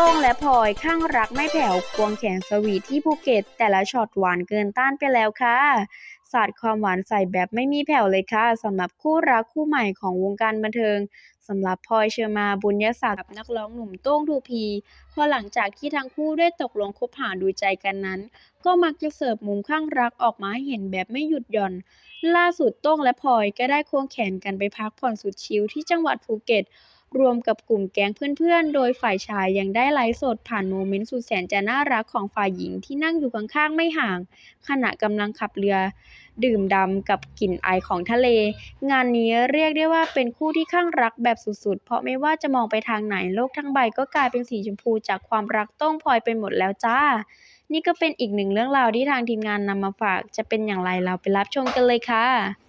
้องและพลอยข้างรักไม่แผ่วควงแขนสวีทที่ภูเก็ต แต่ละช็อตหวานเกินต้านไปแล้วค่ะสาดความหวานใส่แบบไม่มีแผ่วเลยค่ะสำหรับคู่รักคู่ใหม่ของวงการบันเทิงสำหรับพลอยเชอร์มาบุญยศักดิ์กับนักร้องหนุ่มโต้งทูพีพอหลังจากที่ทั้งคู่ได้ตกลงคบหาดูใจกันนั้น ก็มักจะเสิร์ฟมุมข้างรักออกมาให้เห็นแบบไม่หยุดหย่อน ล่าสุดโต้งและพลอยก็ได้ควงแขนกันไปพักผ่อนสุดชิลที่จังหวัดภูเก็ต รวมกับกลุ่มแก๊งเพื่อนๆ โดยฝ่ายชายยังได้ไลฟ์สดผ่านโมเมนต์สุดแสนจะน่ารักของฝ่ายหญิงที่นั่งอยู่ข้างๆ ไม่ห่าง ขณะกำลังขับเรือ ดื่มดำกับกลิ่นไอของทะเล งานนี้เรียกได้ว่าเป็นคู่ที่ข้างรักแบบสุดๆ เพราะไม่ว่าจะมองไปทางไหนโลกทั้งใบก็กลายเป็นสีชมพูจากความรักต้องพลอยไปหมดแล้วจ้า นี่ก็เป็นอีกหนึ่งเรื่องราวที่ทางทีมงานนำมาฝาก จะเป็นอย่างไรเราไปรับชมกันเลยค่ะ